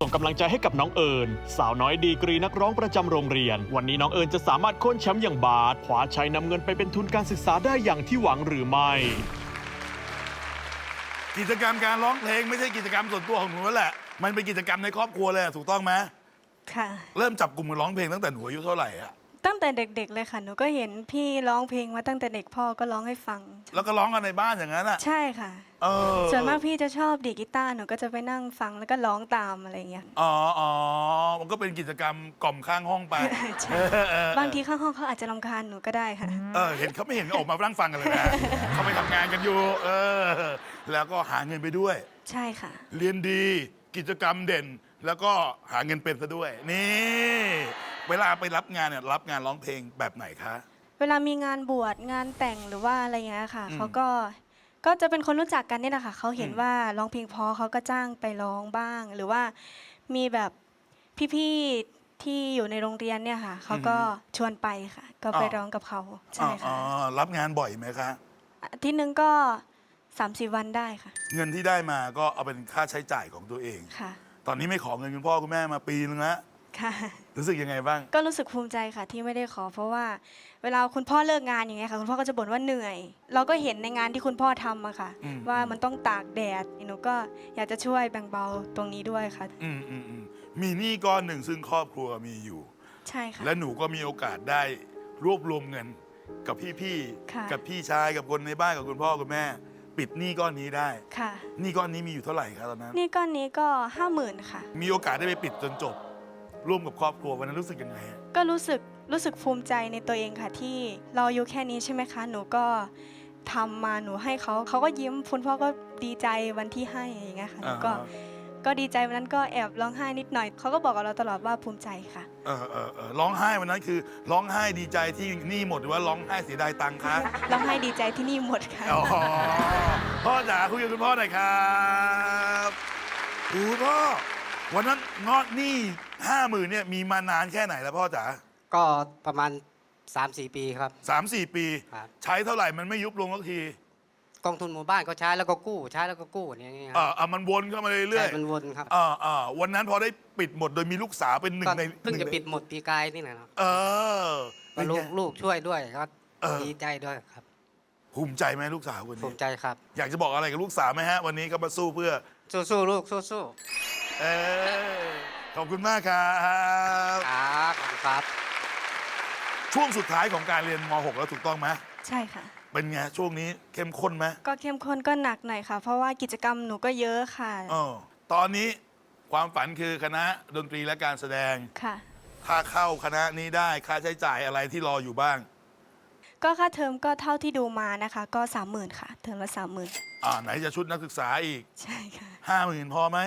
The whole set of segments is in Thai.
ส่งกำลังใจให้กับน้องเอิญสาวน้อยดีกรีนักร้องประจำโรงเรียน วันนี้น้องเอิญจะสามารถโค่นแชมป์อย่างบาสคว้าชัยนำเงินไปเป็นทุนการศึกษาได้อย่างที่หวังหรือไม่ กิจกรรมการร้องเพลงไม่ใช่กิจกรรมส่วนตัวของหนูแล้วแหละ มันเป็นกิจกรรมในครอบครัวเลยอะถูกต้องไหมค่ะ เริ่มจับกลุ่มกันร้องเพลงตั้งแต่หนูอายุเท่าไหร่อะตั้งแต่เด็กๆเลยค่ะ หนูก็เห็นพี่ร้องเพลงมาตั้งแต่เด็กพ่อก็ร้องให้ฟัง แล้วก็ร้องกันในบ้านอย่างนั้นอะใช่ค่ะ เออส่วนมากพี่จะชอบดีดกีตาร์หนูก็จะไปนั่งฟังแล้วก็ร้องตามอะไรอย่างเงี้ย อ๋ออ๋อมันก็เป็นกิจกรรมกล่อมข้างห้องไปใช่เออเออบางทีข้างห้องเขาอาจจะรำคาญหนูก็ได้ค่ะ เออเห็นเขาไม่เห็นก็ออกมานั่งฟังกันเลยนะเขาไปทำงานกันอยู่ เออ แล้วก็หาเงินไปด้วย ใช่ค่ะ เรียนดีกิจกรรมเด่น แล้วก็หาเงินเป็นซะด้วย นี่ เวลาไปรับงานเนี่ยรับงานร้องเพลงแบบไหนคะ เวลามีงานบวชงานแต่งหรือว่าอะไรเงี้ยค่ะอืมเขาก็ ก็จะเป็นคนรู้จักกันนี่แหละค่ะเขาเห็นอืมว่าร้องเพลงเพอเขาก็จ้างไปร้องบ้าง หรือว่ามีแบบพี่ๆที่อยู่ในโรงเรียนเนี่ยค่ะเขาก็ชวนไปค่ะ ก็ไปร้องกับเขาใช่อ๋ค่ะอรับงานบ่อยไหมคะ อาที่นึงก็สามสี่วันได้ค่ะเงินที่ได้มาก็เอาเป็นค่าใช้จ่ายของตัวเอง ค่ะตอนนี้ไม่ขอเงินคุณพ่อคุณแม่มาปีนึงแล้วค่ะ รู้สึกยังไงบ้าง ก็รู้สึกภูมิใจค่ะที่ไม่ได้ขอ เพราะว่า เวลาคุณพ่อเลิกงานอย่างเงี้ยค่ะคุณพ่อก็จะบ่นว่าเหนื่อย เราก็เห็นในงานที่คุณพ่อทำอะค่ะ อืม ว่ามันต้องตากแดดหนูก็อยากจะช่วยแบ่งเบาตรงนี้ด้วยค่ะ อืมอืมอืมมีหนี้ก้อนหนึ่งซึ่งครอบครัวมีอยู่ ใช่ค่ะ และหนูก็มีโอกาสได้รวบรวมเงิน กับพี่ค่ะ ๆกับพี่ชายกับคนในบ้านกับคุณพ่อคุณแม่ ปิดหนี้ก้อนนี้ได้ค่ะหนี้ก้อนนี้มีอยู่เท่าไหร่ครับตอนนั้นนี่ก้อนนี้ก็ห้าหมื่นค่ะ มีโอกาสได้ไปปิดจนจบ ร่วมกับครอบครัววันนั้นรู้สึกยังไงอะก็รู้สึกรู้สึกภูมิใจในตัวเองค่ะที่เราอายุแค่นี้ใช่ไหมคะ หนูก็ทำมาหนูให้เขาเขาก็ยิ้มคุณพ่อก็ดีใจวันที่ให้อย่างเงี้ยค่ะหนูก็อ่าก็ดีใจวันนั้นก็แอบร้องไห้นิดหน่อยเขาก็บอกกับเราตลอดว่าภูมิใจค่ะ เออเออเออร้องไห้วันนั้นคือร้องไห้ดีใจที่หนี้หมดหรือว่าร้องไห้เสียดายตังค์คะ ร้องไห้ดีใจที่นี่หมดค่ะ อ๋อพ่อจ๋าคุยกับคุณพ่อหน่อยครับคุณพ่อวันนั้นงอดหนี้ ห้าหมื่นเนี่ยมีมานานแค่ไหนแล้วพ่อจ๋าก็ประมาณ 3-4 ปีครับ สามสี่ปี ครับ ใช้เท่าไหร่มันไม่ยุบลงสักทีกองทุนหมู่บ้านก็ใช้แล้วก็กู้ใช้แล้วก็กู้อย่างเงี้ยคอ่ารับอ่ามันวนเข้ามาเรื่อยใช่มันวนครับๆอ่าอ่าวันนั้นพอได้ปิดหมดโดยมีลูกสาวเป็นหนึ่ก็งในเพิ่งหจะนึ่ในปิดหมดปีกายนี่นะครับเออก็เป็นลูไง กลูกช่วยด้วยก็เออ ดีใจด้วยครับภูมิใจไหมลูกสาวคนภูนี้มิใจครับ อยากจะบอกอะไรกับลูกสาวไหมฮะ วันนี้ก็มาสู้เพื่อ สู้ๆลูกสู้เออ ขอบคุณมากครับๆครับขอบคุณครับ ช่วงสุดท้ายของการเรียนม .6 แล้วถูกต้องไหมใช่ค่ะ เป็นไงช่วงนี้เข้มข้นไหมก็เข้มข้นก็หนักหน่อยค่ะ เพราะว่ากิจกรรมหนูก็เยอะค่ะเออตอนนี้ความฝันคือคณะดนตรีและการแสดง ค่ะ ถ้าเข้าคณะนี้ได้ค่าใช้จ่ายอะไรที่รออยู่บ้าง ก็ค่าเทอมก็เท่าที่ดูมานะคะ ก็สามหมื่นค่ะ เทอมละสามหมื่นอ่าไหนจะชุดนักศึกษาอีกใช่ค่ะห้าหมื่นพอไหม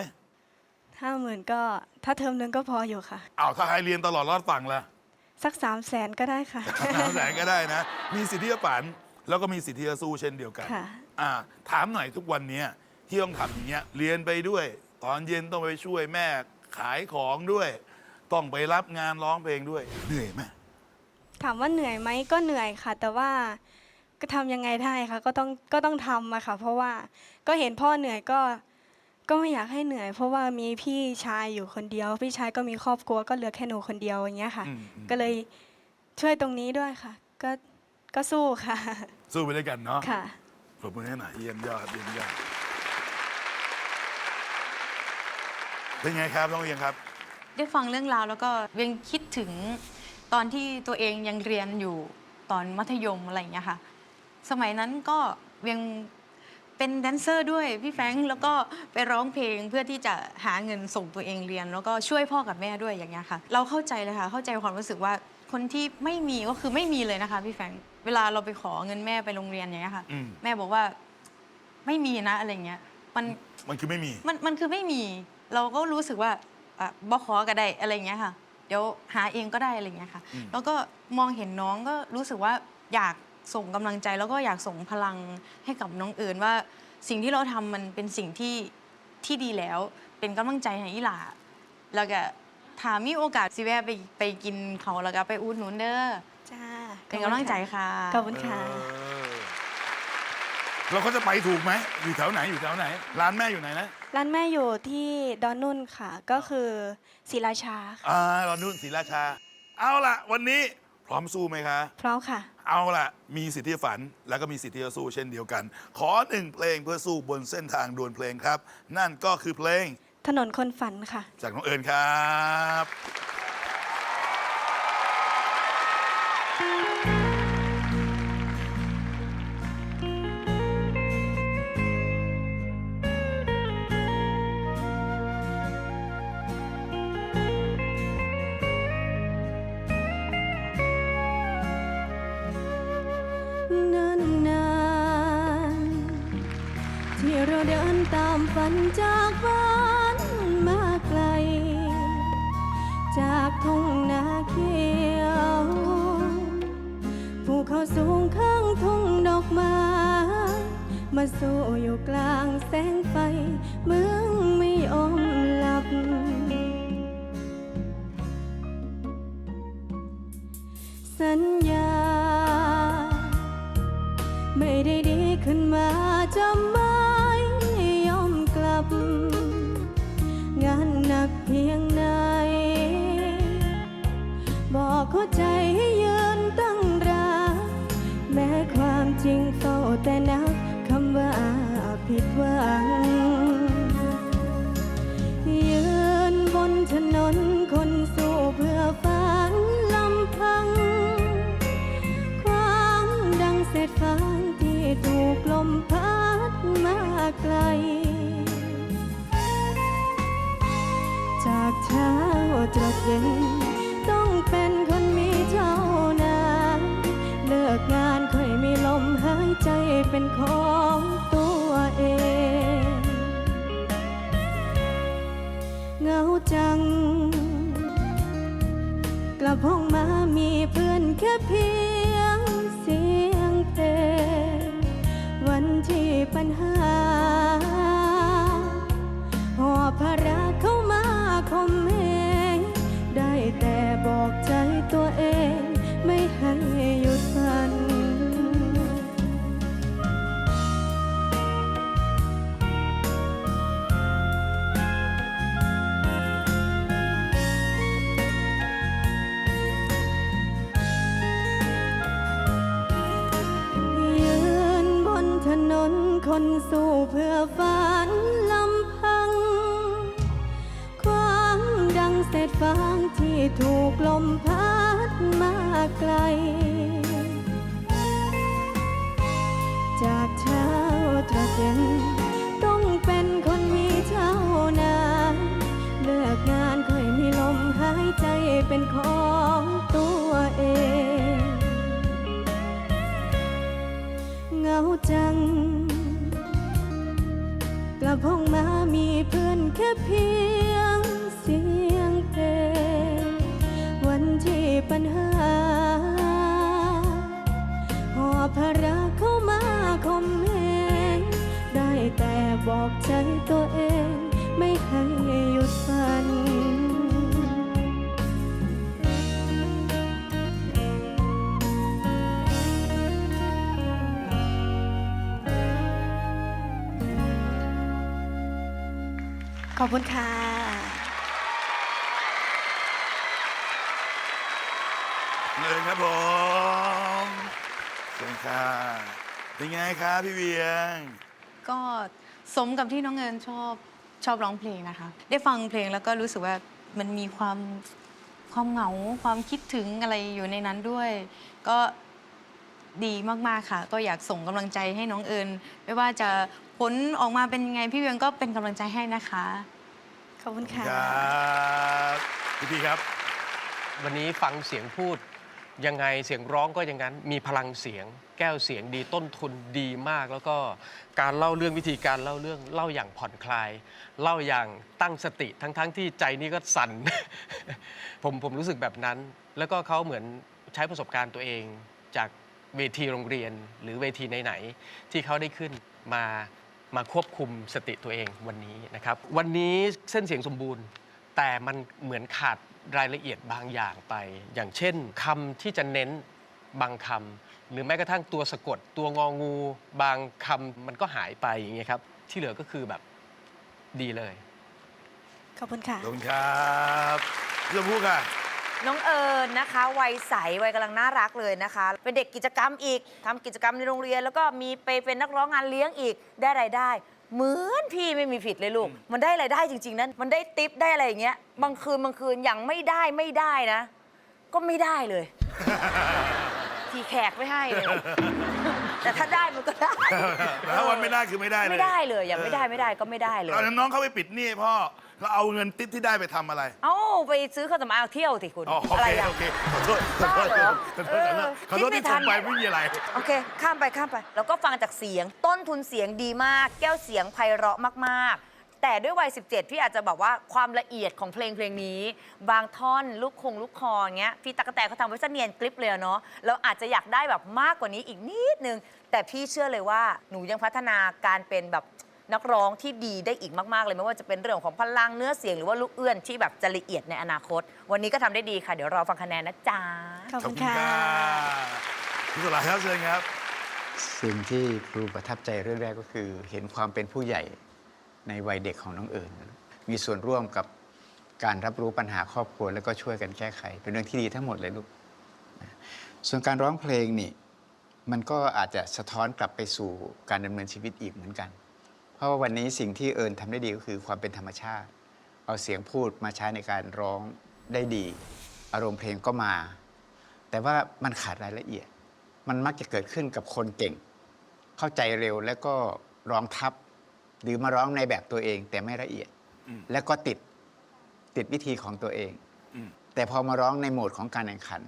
ห้าหมื่นก็ถ้าเทอมหนึงก็พออยู่ค่ะ อ้าวถ้าให้เรียนตลอดรอดฝั่งล่ะ สักสามแสนก็ได้ค่ะ สามแสนก็ได้นะ มีสิทธิจะฝันแล้วก็มีสิทธิจะสู้เช่นเดียวกันค่ะ อ่าถามหน่อยทุกวันเนี้ยที่ต้องทำอย่างเงี้ยเรียนไปด้วย ตอนเย็นต้องไปช่วยแม่ขายของด้วย ต้องไปรับงานร้องเพลงด้วยเหนื่อยไหมถามว่าเหนื่อยไหมก็เหนื่อยค่ะ แต่ว่าก็ทำยังไงได้คะก็ต้องก็ต้องทำอะค่ะ เพราะว่าก็เห็นพ่อเหนื่อยก็ ก็ไม่อยากให้เหนื่อย เพราะว่ามีพี่ชายอยู่คนเดียว พี่ชายก็มีครอบครัวก็เหลือแค่หนูคนเดียวอย่างเงี้ยค่ะ อืมอืม ก็เลยช่วยตรงนี้ด้วยค่ะ ก็ก็สู้ค่ะสู้ไปด้วยกันเนาะค่ะ ปรบมือให้หน่อยเยี่ยมยอดเยี่ยมยอดเป็นไงครับน้องเอียงครับ ได้ฟังเรื่องราวแล้วก็ยังคิดถึงตอนที่ตัวเองยังเรียนอยู่ตอนมัธยมอะไรอย่างเงี้ยค่ะ สมัยนั้นก็ยัง เป็นแดนเซอร์ด้วยพี่แฟรงค์แล้วก็ไปร้องเพลงเพื่อที่จะหาเงินส่งตัวเองเรียน แล้วก็ช่วยพ่อกับแม่ด้วยอย่างเงี้ยค่ะ เราเข้าใจเลยค่ะ เข้าใจความรู้สึกว่าคนที่ไม่มีก็คือไม่มีเลยนะคะพี่แฟรงค์เวลาเราไปขอเงินแม่ไปโรงเรียนอย่างเงี้ยค่ะ อืม แม่บอกว่าไม่มีนะอะไรเงี้ยมัน มันคือไม่มี มันมันคือไม่มี เราก็รู้สึกว่าอะบ่ขอก็ได้อะไรอย่างเงี้ยค่ะ เดี๋ยวหาเองก็ได้อะไรอย่างเงี้ยค่ะ อืม แล้วก็มองเห็นน้องก็รู้สึกว่าอยาก ส่งกำลังใจแล้วก็อยากส่งพลังให้กับน้องเอิญว่า สิ่งที่เราทำมันเป็นสิ่งที่ที่ดีแล้ว เป็นกำลังใจให้อีหลาแล้วก็ถามมีโอกาสสิแวะไปไปกินเขาแล้วก็ไปอุดหนุนเด้อจ้าเป็นกำลังใจค่ะ ขอบคุณค่ะเออเราก็จะไปถูกไหม อยู่แถวไหนอยู่แถวไหน ร้านแม่อยู่ไหนนะ ร้านแม่อยู่ที่ดอนนุ่นค่ะ ก็คือศรีราชาค่ะอ่าเรานุ่นศรีราชา เอาล่ะ วันนี้พร้อมสู้ไหมคะ พร้อมค่ะเอาล่ะ มีสิทธิ์ที่จะฝัน แล้วก็มีสิทธิ์ที่จะสู้เช่นเดียวกัน ขอหนึ่งเพลงเพื่อสู้บนเส้นทางดวลเพลงครับ นั่นก็คือเพลงถนนคนฝันค่ะ จากน้องเอิญครับ ตามฝันจากบ้านมาไกล จากทุ่งนาเขียวภูเขาสูงข้างทุ่งดอกไม้ มาสู้อยู่กลางแสงไฟ พงมามีเพื่อนแค่เพียงเสียงเพลงวันที่ปัญหาหอบภาระเข้ามาคมเหงได้แต่บอกใจตัวเอง ขอบคุณค่ะเอิญครับผมเชิญค่ะเป็นไงครับพี่เวียง ก็สมกับที่น้องเอิญชอบชอบร้องเพลงนะคะ ได้ฟังเพลงแล้วก็รู้สึกว่ามันมีความความเหงาความคิดถึงอะไรอยู่ในนั้นด้วย ก็ดีมาก ๆ ค่ะ ก็อยากส่งกำลังใจให้น้องเอิญไม่ว่าจะผลออกมาเป็นยังไง พี่เวียงก็เป็นกำลังใจให้นะคะ ขอบคุณค่ะครับพี่พี่ครับ วันนี้ฟังเสียงพูด ยังไงเสียงร้องก็อย่างนั้น มีพลังเสียง แก้วเสียงดีต้นทุนดีมาก แล้วก็การเล่าเรื่องวิธีการเล่าเรื่องเล่าอย่างผ่อนคลาย เล่าอย่างตั้งสติทั้งๆทที่ใจนี่ก็สั่น ผมผมรู้สึกแบบนั้น แล้วก็เขาเหมือนใช้ประสบการณ์ตัวเองจากเวทีโรงเรียนหรือเวทีไหน ๆ ที่เขาได้ขึ้นมา มาควบคุมสติตัวเองวันนี้นะครับ วันนี้เส้นเสียงสมบูรณ์ แต่มันเหมือนขาดรายละเอียดบางอย่างไป อย่างเช่นคำที่จะเน้นบางคำหรือแม้กระทั่งตัวสะกด ตัวงองู บางคำมันก็หายไปอย่างเงี้ยครับ ที่เหลือก็คือแบบดีเลย ขอบคุณค่ะ ขอบคุณครับพี่ชมพู่ค่ะ น้องเอิญนะคะวัยใสวัยกำลังน่ารักเลยนะคะ เป็นเด็กกิจกรรมอีกทำกิจกรรมในโรงเรียน แล้วก็มีไปเป็นนักร้องงานเลี้ยงอีกได้รายได้ เหมือนพี่ไม่มีผิดเลยลูก มันได้รายได้จริง ๆ นั้น มันได้ติปได้อะไรอย่างเงี้ยบางคืนบางคืนอย่างไม่ได้ไม่ได้นะ ก็ไม่ได้เลย ทีแขกไม่ให้เลย แต่ถ้าได้มันก็ได้แต่ถ้าวันไม่ได้คือไม่ได้เลยไม่ได้เลยอย่างไม่ได้ไม่ได้ก็ไม่ได้เลยตอนนั้นน้องเขาไปปิดหนี้ให้พ่อ แล้วเอาเงินติ๊บที่ได้ไปทำอะไร เอ้าไปซื้อเครื่องสำอางเที่ยวสิคุณอ๋อโออะไรเคอะ โอเคขอโทษขอโทษบ้าเหรอขอโทษขอโทษเออขอโทษคิดไม่ที่ทัส่นงไปไม่มีอะไร โอเค ข้ามไปข้ามไป แล้วก็ฟังจากเสียงต้นทุนเสียงดีมาก แก้วเสียงไพเราะมากๆ แต่ด้วยวัย 17 พี่อาจจะบอกว่าความละเอียดของเพลงเพลงนี้ บางท่อนลูกคงลูกคออย่างเงี้ยพี่ตะกกะแตนเขาทำไว้ซะเนียนกลิปเลยอะเนาะเราอาจจะอยากได้แบบมากกว่านี้อีกนิดนึง แต่พี่เชื่อเลยว่าหนูยังพัฒนาการเป็นแบบ นักร้องที่ดีได้อีกมาก ๆ เลยไม่ว่าจะเป็นเรื่องของพลังเนื้อเสียงหรือว่าลูกเอื้อนที่แบบจะละเอียดในอนาคต วันนี้ก็ทำได้ดีค่ะ เดี๋ยวรอฟังคะแนนนะจ๊ะ ขอบขอบคุณคุณค่ะค่ะพี่สลายครับเชิญครับ สิ่งที่ครูประทับใจเรื่องแรกก็คือ เห็นความเป็นผู้ใหญ่ในวัยเด็กของน้องเอิญมีส่วนร่วมกับการรับรู้ปัญหาครอบครัวแล้วก็ช่วยกันแก้ไข เป็นเรื่องที่ดีทั้งหมดเลยลูกนะส่วนการร้องเพลงนี่ มันก็อาจจะสะท้อนกลับไปสู่การดำเนินชีวิตอีกเหมือนกันเพ ราะว่าวันนี้สิ่งที่เอิญทำได้ดีก็คือความเป็นธรรมชาติ เอาเสียงพูดมาใช้ในการร้องได้ดี อารมณ์เพลงก็มา แต่ว่ามันขาดรายละเอียด มันมักจะเกิดขึ้นกับคนเก่ง เข้าใจเร็วแล้วก็ร้องทับ หรือมาร้องในแบบตัวเองแต่ไม่ละเอียดอืมแล้วก็ติดติดวิธีของตัวเอง อืม แต่พอมาร้องในโหมดของการแข่งขัน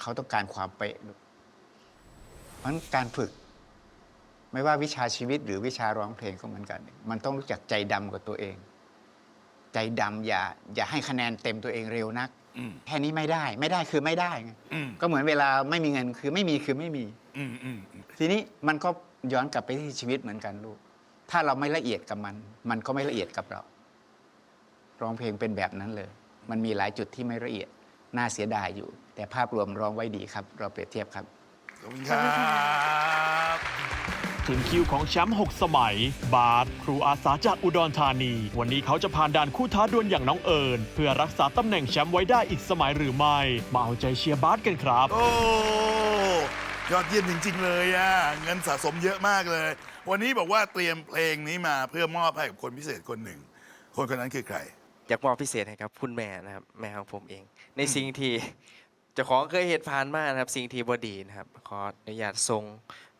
เขาต้องการความเป๊ะลูกเพราะฉะนั้นการฝึก ไม่ว่าวิชาชีวิตหรือวิชาร้องเพลงก็เหมือนกัน มันต้องรู้จักใจดำกับตัวเอง ใจดำอย่า อย่าให้คะแนนเต็มตัวเองเร็วนักอืมแค่นี้ไม่ได้ ไม่ได้คือไม่ได้ไงอืมก็เหมือนเวลาไม่มีเงินคือไม่มีคือไม่มีอืมอืมอืมทีนี้มันก็ย้อนกลับไปที่ชีวิตเหมือนกันลูก ถ้าเราไม่ละเอียดกับมัน มันก็ไม่ละเอียดกับเราร้องเพลงเป็นแบบนั้นเลย มันมีหลายจุดที่ไม่ละเอียดน่าเสียดายอยู่ แต่ภาพรวมร้องไว้ดีครับ เราเปรียบเทียบครับขอบคุณครับ ถึงคิวของแชมป์6สมัย บาสครูอาสาจากอุดรธานี วันนี้เขาจะผ่านด่านคู่ท้าดวลอย่างน้องเอิญเพื่อรักษาตำแหน่งแชมป์ไว้ได้อีกสมัยหรือไม่ มาเอาใจเชียร์บาสกันครับ โอ้ ยอดเยี่ยมจริง ๆ เลยอะเงินสะสมเยอะมากเลย วันนี้บอกว่าเตรียมเพลงนี้มาเพื่อมอบให้กับคนพิเศษคนหนึ่ง คนคนนั้นคือใคร อยากมอบพิเศษให้ครับคุณแม่นะครับ แม่ของผมเอง ในสิ่งที่เจ้าของเคยเหตุผ่านมานะครับ สิ่งที่บดีนะครับ ขออนุญาตส่ง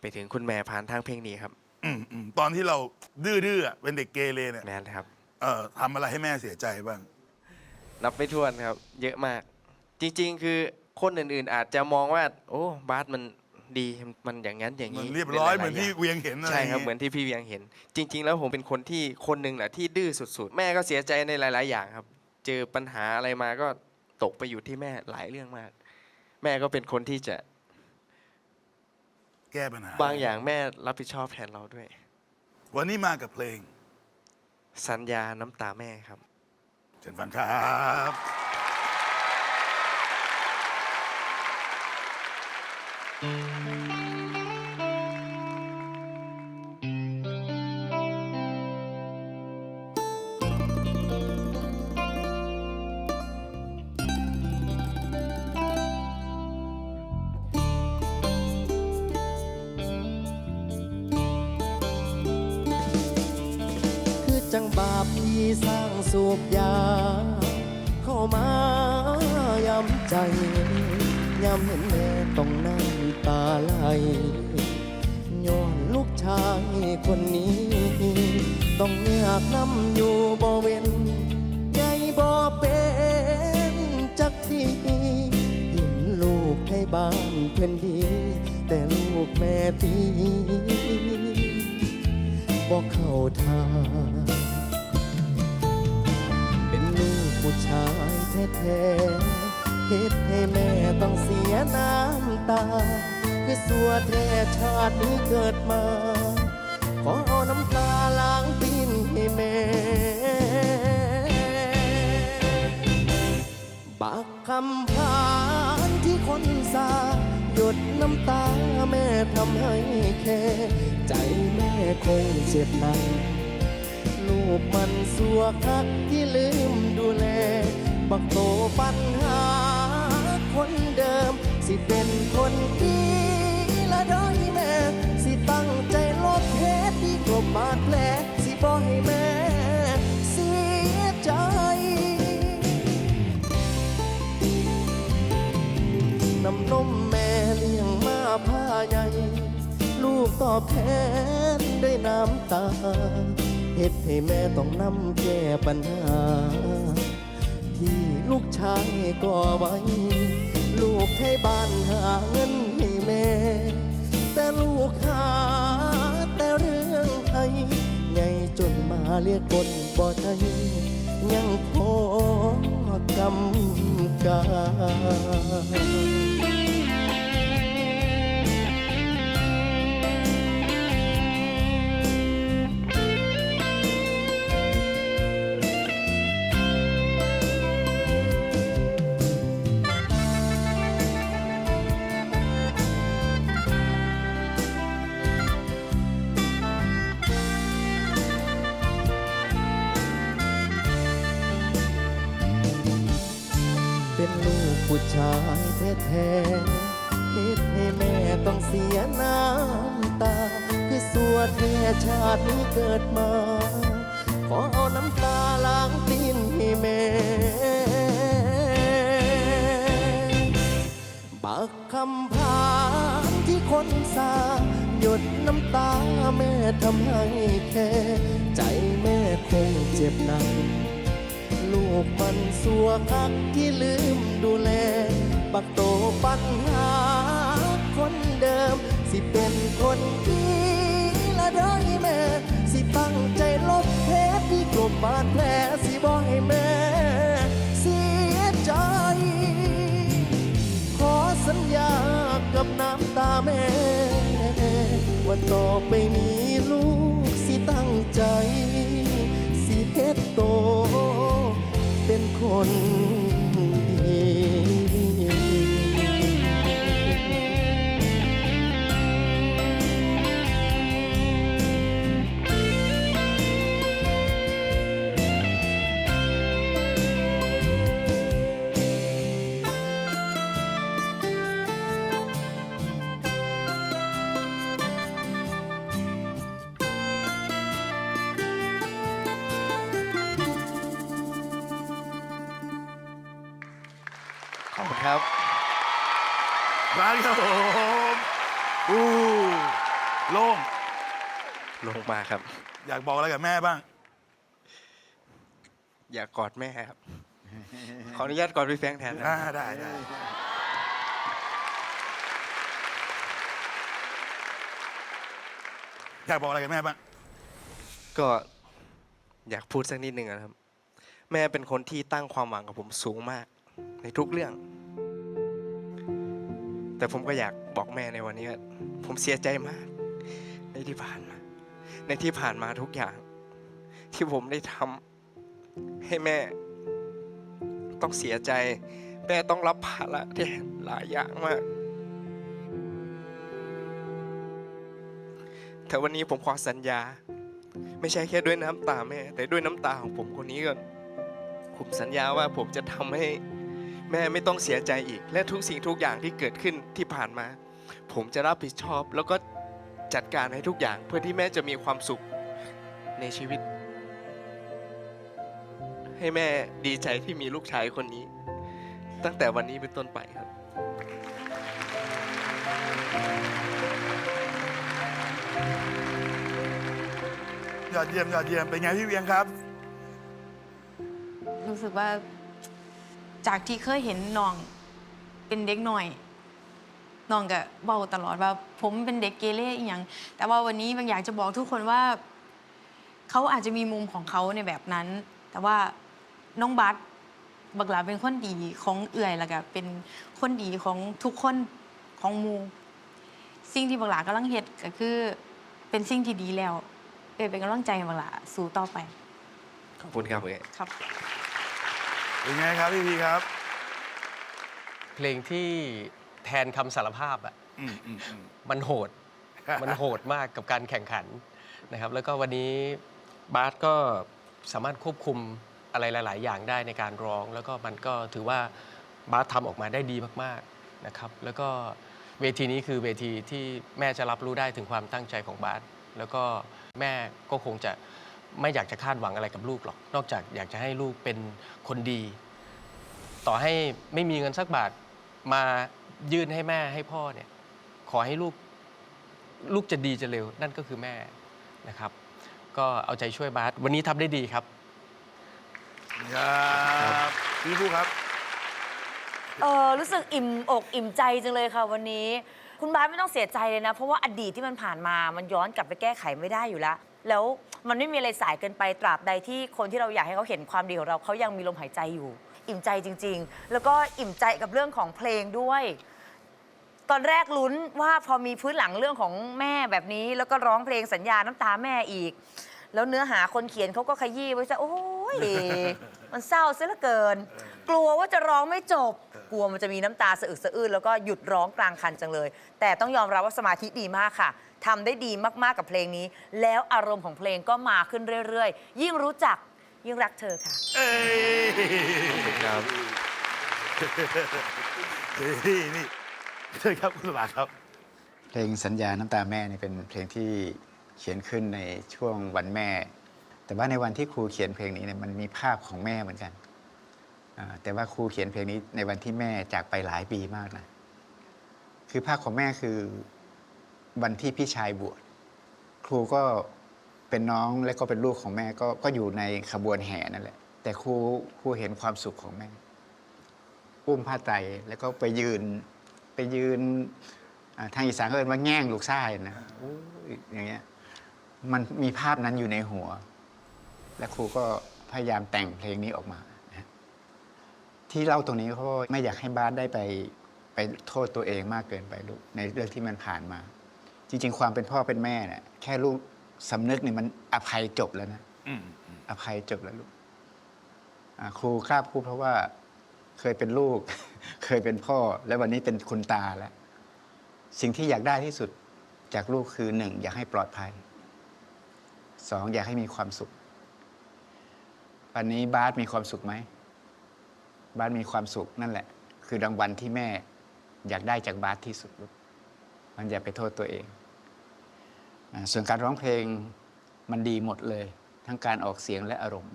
ไปถึงคุณแม่ผ่านทางเพลงนี้ครับอืมอืมตอนที่เราดื้อๆอะเป็นเด็กเกเรเนี่ยแม่นครับ เอ่อทำอะไรให้แม่เสียใจบ้าง นับไม่ถ้วนครับ เยอะมาก จริง ๆ คือคนอื่นๆ อาจจะมองว่า โอ้บาสมันดีมันอย่างนั้นอย่างมันนี้เรียบร้อยป็เหมือนลาๆที่ย่างเวียงเห็นอะไรใช่ครับย่างงี้เหมือนที่พี่เวียงเห็น จริง ๆ แล้วผมเป็นคนที่คนหนึ่งแหละที่ดื้อสุด ๆ แม่ก็เสียใจในหลาย ๆ อย่างครับ เจอปัญหาอะไรมาก็ตกไปอยู่ที่แม่หลายเรื่องมาก แม่ก็เป็นคนที่จะ แก้ปัญหา บางอย่างแม่รับผิดชอบแทนเราด้วย วันนี้มากับเพลง สัญญาน้ำตาแม่ครับ เชิญฟังครับคือ จังบาปที่สร้างสูบยา เข้ามายำใจยำเห็นแม่ต้องนั่งตาไหลย้อนลูกชายคนนี้ ต้องอยกนำอยู่บ่เว้นใจบ่เป็นจักทีเห็นลูกให้บ้านเพื่อนดี แต่ลูกแม่ตีบอกเข้าทางายแท้เหตุให้แม่ต้องเสียน้ำตา คือสัวแท้ชาตินี้เกิดมา ขอเอาน้ำตาล้างตีนให้แม่บากคำพานที่คนสาหยดน้ำตาแม่ทำให้แค่ ใจแม่คงเจ็บหนักลูกมันสัวคักที่ลืมดูแล บักโตปัญหาคนเดิม สิเป็นคนดีละด้อยแม่ สิตั้งใจลบเหตุที่กลบบาดแผลสิบ่ให้แม่เสียใจน้ำนมแม่เลี้ยงมาผ้าใหญ่ลูกตอบแทนด้วยน้ำตาเหตุให้แม่ต้องนำแก้ปัญหา พี่ลูกชายก็ไว้ ลูกให้บ้านหาเงินให้แม่ แต่ลูกหาแต่เรื่องไทยไงจนมาเรียกคนบ่ไทยยังพอกำกา ชายแท้ๆเหตุให้แม่ต้องเสียน้ำตา คือสัวแท้ชาตินี้เกิดมา ขอเอาน้ำตาล้างตีนให้แม่บักคำพานที่คนสาหยดน้ำตาแม่ทำให้แค่ ใจแม่คงเจ็บหนัก ลูกมันสัวคักที่ลืมดูแล บักโตปัญหาคนเดิม สิเป็นคนดีละด้อยแม่ สิตั้งใจลบเพชที่กลบบาดแผลสิบอกให้แม่ เสียใจ ขอสัญญากับน้ำตาแม่ว่าต่อไปนี้ลูกสิตั้งใจ สิเฮ็ดโต คน ลงมาครับ อยากบอกอะไรกับแม่บ้าง อยากกอดแม่ครับ ขออนุญาตกอดพี่แฟรงค์แทนนะอ่าได้ได้อยากบอกอะไรกับแม่บ้าง ก็อยากพูดสักนิดหนึ่งนะครับ แม่เป็นคนที่ตั้งความหวังกับผมสูงมาก ในทุกเรื่อง แต่ผมก็อยากบอกแม่ในวันนี้ว่าผมเสียใจมากในที่ผ่านมา ในที่ผ่านมาทุกอย่าง ที่ผมได้ทำให้แม่ ต้องเสียใจ แม่ต้องรับภาระที่หลายอย่างมากแต่วันนี้ผมขอสัญญา ไม่ใช่แค่ด้วยน้ำตาแม่ แต่ด้วยน้ำตาของผมคนนี้ก็ผมสัญญาว่าผมจะทำให้แม่ไม่ต้องเสียใจอีก และทุกสิ่งทุกอย่างที่เกิดขึ้นที่ผ่านมา ผมจะรับผิดชอบแล้วก็ จัดการให้ทุกอย่างเพื่อที่แม่จะมีความสุขในชีวิต ให้แม่ดีใจที่มีลูกชายคนนี้ ตั้งแต่วันนี้เป็นต้นไปครับ ยอดเยี่ยมยอดเยี่ยมเป็นไงพี่เวียงครับ รู้สึกว่าจากที่เคยเห็นน้องเป็นเด็กหน่อย น้องก็เบาตลอดว่า ผมเป็นเด็กเกเรอีหยังแต่ว่าวันนี้บางอยากจะบอกทุกคนว่า เขาอาจจะมีมุมของเขาในแบบนั้น แต่ว่าน้องบัสบักหลาเป็นคนดีของเอื่อยแล้วก็เป็นคนดีของทุกคนของหมูสิ่งที่บักหลากำลังเฮ็ดก็คือ เป็นสิ่งที่ดีแล้ว เอยเป็นกำลังใจให้บักหลาสู้ต่อไปขอบคุณครับเอ๋ครับ เป็นไงครับพี่พีครับ เพลงที่ แทนคำสารภาพอะอืมอืมอืม มันโหด มันโหดมากกับการแข่งขันนะครับ แล้วก็วันนี้บาสก็สามารถควบคุมอะไรหลาย ๆ อย่างได้ในการร้อง แล้วก็มันก็ถือว่าบาสทำออกมาได้ดีมาก ๆ นะครับ แล้วก็เวทีนี้คือเวทีที่แม่จะรับรู้ได้ถึงความตั้งใจของบาสแล้วก็แม่ก็คงจะไม่อยากจะคาดหวังอะไรกับลูกหรอก นอกจากอยากจะให้ลูกเป็นคนดี ต่อให้ไม่มีเงินสักบาทมา ยื่นให้แม่ให้พ่อเนี่ยขอให้ลูกลูกจะดีจะเร็ว นั่นก็คือแม่นะครับ ก็เอาใจช่วยบาสวันนี้ทำได้ดีครับ ครับพี่ผู้ครับ เออรู้สึกอิ่มอกอิ่มใจจังเลยค่ะวันนี้ คุณบาสไม่ต้องเสียใจเลยนะ เพราะว่าอดีตที่มันผ่านมามันย้อนกลับไปแก้ไขไม่ได้อยู่แล้ว แล้วมันไม่มีอะไรสายเกินไปตราบใดที่คนที่เราอยากให้เขาเห็นความดีของเราเขายังมีลมหายใจอยู่ อิ่มใจจริง ๆ แล้วก็อิ่มใจกับเรื่องของเพลงด้วย ตอนแรกลุ้นว่าพอมีพื้นหลังเรื่องของแม่แบบนี้ แล้วก็ร้องเพลงสัญญาน้ำตาแม่อีก แล้วเนื้อหาคนเขียนเขาก็ขยี้ไว้ซะโอ้ย มันเศร้าซะเหลือเกิน กลัวว่าจะร้องไม่จบ กลัวมันจะมีน้ำตาสะอึกสะอื้นแล้วก็หยุดร้องกลางคันจังเลย แต่ต้องยอมรับว่าสมาธิดีมากค่ะทำได้ดีมากๆกับเพลงนี้ แล้วอารมณ์ของเพลงก็มาขึ้นเรื่อยๆ ยิ่งรู้จัก ยิ่งรักเธอค่ะ เอ้ยครับนี่นี่เชิญครับคุณสลาครับ เพลงสัญญาน้ำตาแม่นี่เป็นเพลงที่เขียนขึ้นในช่วงวันแม่ แต่ว่าในวันที่ครูเขียนเพลงนี้เนี่ยมันมีภาพของแม่เหมือนกันอ่าแต่ว่าครูเขียนเพลงนี้ในวันที่แม่จากไปหลายปีมากนะ คือภาพของแม่คือวันที่พี่ชายบวช ครูก็ เป็นน้องและก็เป็นลูกของแม่ก็ก็อยู่ในขบวนแห่นั่นแหละ แต่ครูครูเห็นความสุขของแม่ อุ้มผ้าไตรแล้วก็ไปยืนไปยืนอ่าทางอีสานเขาเรียกว่าแง่งลูกชายนะอู้ยอย่างเงี้ยมันมีภาพนั้นอยู่ในหัว และครูก็พยายามแต่งเพลงนี้ออกมานะที่เล่าตรงนี้เพราะว่าไม่อยากให้บาสได้ไปไปโทษตัวเองมากเกินไปลูกในเรื่องที่มันผ่านมา จริง ๆ ความเป็นพ่อเป็นแม่เนี่ยแค่ลูก สำนึกนี่มันอภัยจบแล้วนะอืมอภัยจบแล้วลูกอ่าครูคราบครูเพราะว่า เคยเป็นลูก เคยเป็นพ่อ และวันนี้เป็นคุณตาแล้ว สิ่งที่อยากได้ที่สุดจากลูกคือหนึ่งอยากให้ปลอดภัยสองอยากให้มีความสุข วันนี้บาสมีความสุขไหมบาสมีความสุขนั่นแหละ คือรางวัลที่แม่ อยากได้จากบาสที่สุดลูกมันอย่าไปโทษตัวเองอา ส่วนการร้องเพลงมันดีหมดเลย ทั้งการออกเสียงและอารมณ์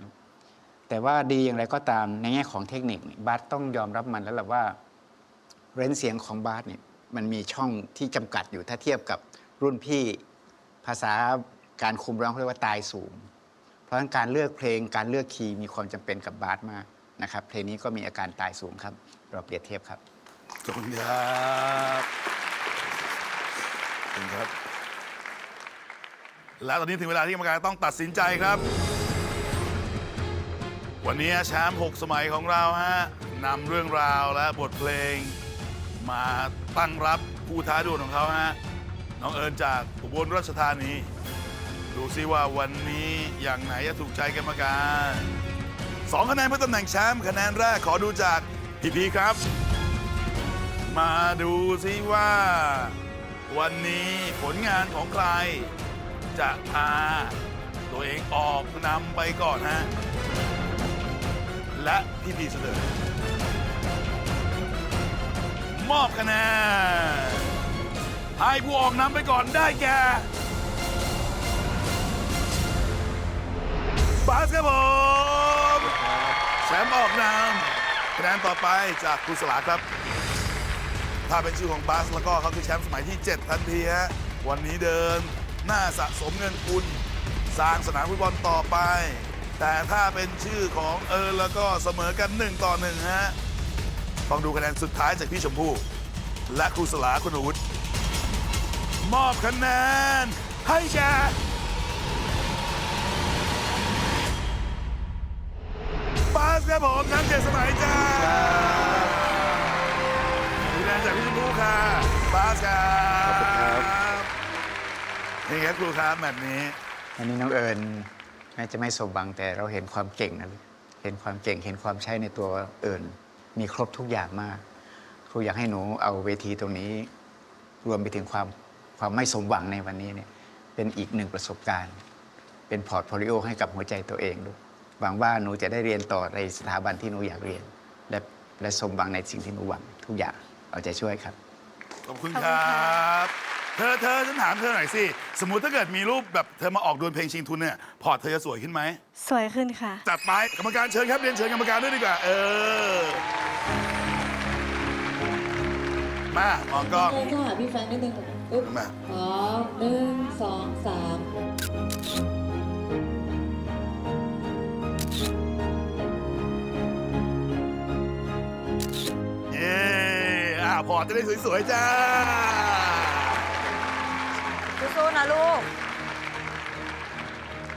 แต่ว่าดีอย่างไรก็ตามในแง่ของเทคนิคนี่บาสต้องยอมรับมันแล้วแหละว่าเรนเสียงของบาสเนี่ยมันมีช่องที่จำกัดอยู่ถ้าเทียบกับรุ่นพี่ภาษาการคุมร้องเขาเรียกว่าตายสูง เพราะฉะนั้นการเลือกเพลงการเลือกคีย์มีความจำเป็นกับบาสมากนะครับเพลงนี้ก็มีอาการตายสูงครับเราเปรียบเทียบครับขอบคุณครับขอบคุณครับ และตอนนี้ถึงเวลาที่กรรมการต้องตัดสินใจครับ วันนี้แชมป์6สมัยของเราฮะนำเรื่องราวและบทเพลง มาตั้งรับผู้ท้าดวลของเขาฮะน้องเอิญจากอุบลราชธานี ดูซิว่าวันนี้อย่างไหนจะถูกใจกรรมการสองคะแนนเพื่อตำแหน่งแชมป์คะแนนแรกขอดูจากพี่พีครับ มาดูซิว่า วันนี้ผลงานของใคร จะพา ตัวเองออกนำไปก่อนฮะ และพี่พีเสนอมอบคะแนนให้ผู้ออกนำไปก่อนได้แก่บาสครับผมแชมป์ออกนำคะแนนต่อไปจากครูสลาครับ ถ้าเป็นชื่อของบาสแล้วก็เขาคือแชมป์สมัยที่ 7 ทันทีฮะ วันนี้เดิน น้าสะสมเงินทุนสร้างสนามฟุตบอลต่อไป แต่ถ้าเป็นชื่อของเอิญแล้วก็เสมอกัน 1 ต่อ1ฮะต้องดูคะแนนสุดท้ายจากพี่ชมพู่และครูสลาคุณอาวุธมอบคะแนน ให้แกบาสครับผมทั้งเจ็ดสมัยจ้าคะแนนจากพี่ชมพู่ค่ะบาสครับ นี่ครับครูครับแบบนี้ อันนี้น้องเอิญแม้จะไม่สมบังแต่เราเห็นความเก่งนะลูกเห็นความเก่งเห็นความใช่ในตัวเอิญมีครบทุกอย่างมาก ครูอยากให้หนูเอาเวทีตรงนี้ รวมไปถึงความความไม่สมหวังในวันนี้เนี่ยเป็นอีกหนึ่งประสบการณ์ไปเป็นพอร์ตโฟลิโอให้กับหัวใจตัวเองลูกหวังว่าหนูจะได้เรียนต่อในสถาบันที่หนูอยากเรียน และและสมหวังในสิ่งที่หนูหวังทุกอย่างเอาใจช่วยครับ ขอบคุณขอบคคุณรัค่ะบ เธอเธอฉันถามเธอหน่อยสิ สมมุติถ้าเกิดมีรูปแบบเธอมาออกดวลเพลงชิงทุนเนี่ยพอร์ตเธอจะสวยขึ้นไหม สวยขึ้นค่ะ จัดไปกรรมการเชิญครับเรียนเชิญกรรมการด้วยดีกว่า เออ มามองกล้องเลยเข้าหาพี่แฟรงค์นิดนึงอุ๊บมา พร้อมหนึ่งสองสามเย้อ่าพอร์ตจะได้สวยๆจ้า สู้ๆนะลูก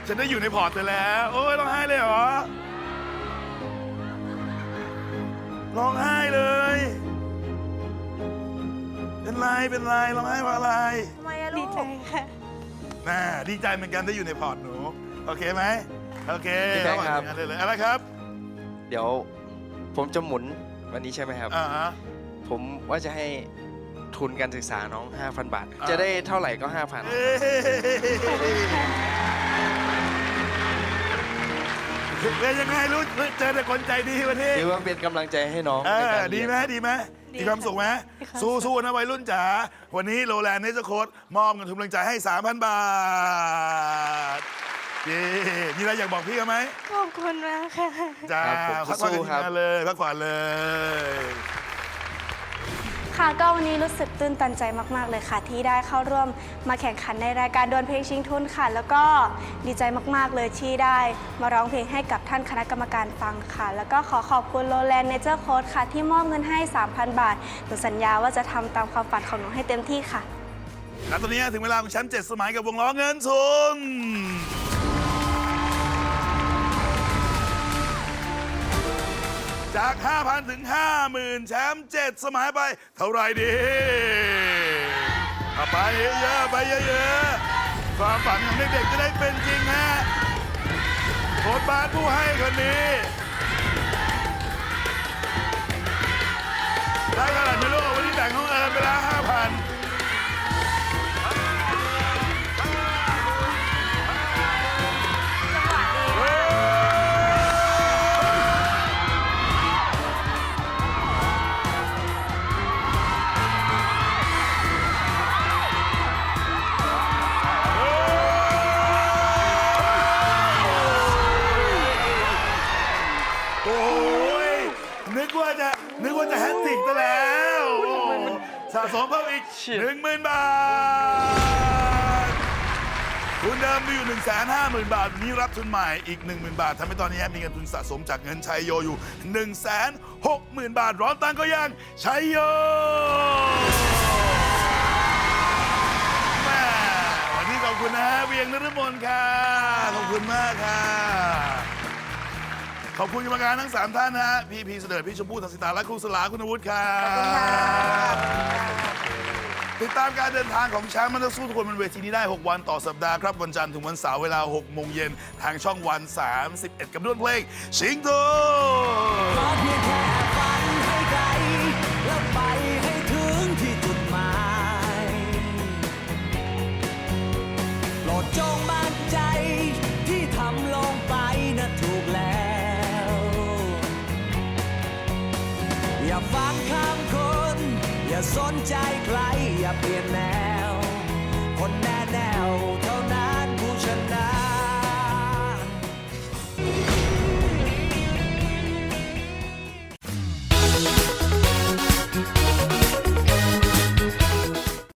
ฉันได้อยู่ในพอร์ตเธอแล้ว โอ้ยร้องไห้เลยเหรอ ร้องไห้เลย เป็นไร เป็นไร ร้องไห้เพราะอะไร ทำไมอะลูดีกใจค่ะ น่า ดีใจเหมือนกันได้อยู่ในพอร์ตหนู โอเคไหม โอเคพี่แบงค์ครับ เอาเลยเลยอะไรครับ เดี๋ยวผมจะหมุนวันนี้ใช่ไหมครับ อ่าฮะผมว่าจะให้ ทุนการศึกษาน้อง 5,000 บาทอ่าจะได้เท่าไหร่ก็5,000เอ้ยเป็นยังไงรู้เจอแต่คนใจดีวันนี้ถือว่าเป็นกำลังใจให้น้องเอในอการเรีดียน ไหมดีไหมดีมีความสุขไหมมีความสุข สู้สู้นะวัยรุ่นจ๋าวันนี้โรแลนด์เนเจอร์โค้ดมอบเงินทุนกำลังใจให้ 3,000 บาทเย้มีอะไรอยากบอกพี่เขาไหมขอบคุณมากค่ะ จ้าครับผมพักผ่อนสู้กันครับทีมงานเลยพักผ่อนเลย ค่ะก็วันนี้รู้สึกตื้นตันใจมากๆเลยค่ะ ที่ได้เข้าร่วมมาแข่งขันในรายการดวลเพลงชิงทุนค่ะ แล้วก็ดีใจมากๆเลยที่ได้มาร้องเพลงให้กับท่านคณะกรรมการฟังค่ะ แล้วก็ขอขอบคุณโ w แลนด์เนเจอร์โค้ดค่ะ ที่มอบเงินให้ 3,000 บาทหนูสัญญาว่าจะทำตามความฝันของหนูให้เต็มที่ค่ะ และตอนนี้ถึงเวลาของแชมป์เจ็ดสมัยกับวงล้อเงินทุน จาก 5,000 ถึง 50,000 แชมป์7สมัยไป เท่าไหรดีเอาไปเยอะๆไปเยอะๆความฝันของเด็กๆจะได้เป็นจริงฮะโค้ชบาสผู้ให้คนนี้ มมีอยู่ 1 5 0 0 0 0 บาทวันนี้รับทุนใหม่อีก 10,000 บาททำให้ตอนนี้มีเงินทุนสะสมจากเงินชัยโยอยู่ 1 6 0 0 0 0 บาท ร้อนตังก็ยังชัยโยแม่วันนี้ขอบคุณนะฮะเวียงนฤมลค่ะ ขอบคุณมากค่ะ ขอบคุณกรรมการทั้ง 3 ท่านนะฮะพี่พีเสดิร์ดพี่ชมพู่ทักษิตาและครูสลาคุณอาวุฒิครับ ติดตามการเดินทางของช้างมันจะสู้ทุกคนบนเวทีนี้ได้ 6 วันต่อสัปดาห์ครับ วันจันทร์ถึงวันเสาร์เวลา 6 โมงเย็นทางช่องวัน 31 กับด้วนเพลงชิงโตขอเพียงแค่ฝันให้ไกลแล้วไปให้ถึงที่จุดหมา อย่าสนใจใคร อย่าเปลี่ยนแนว คนแน่แนวเท่านั้น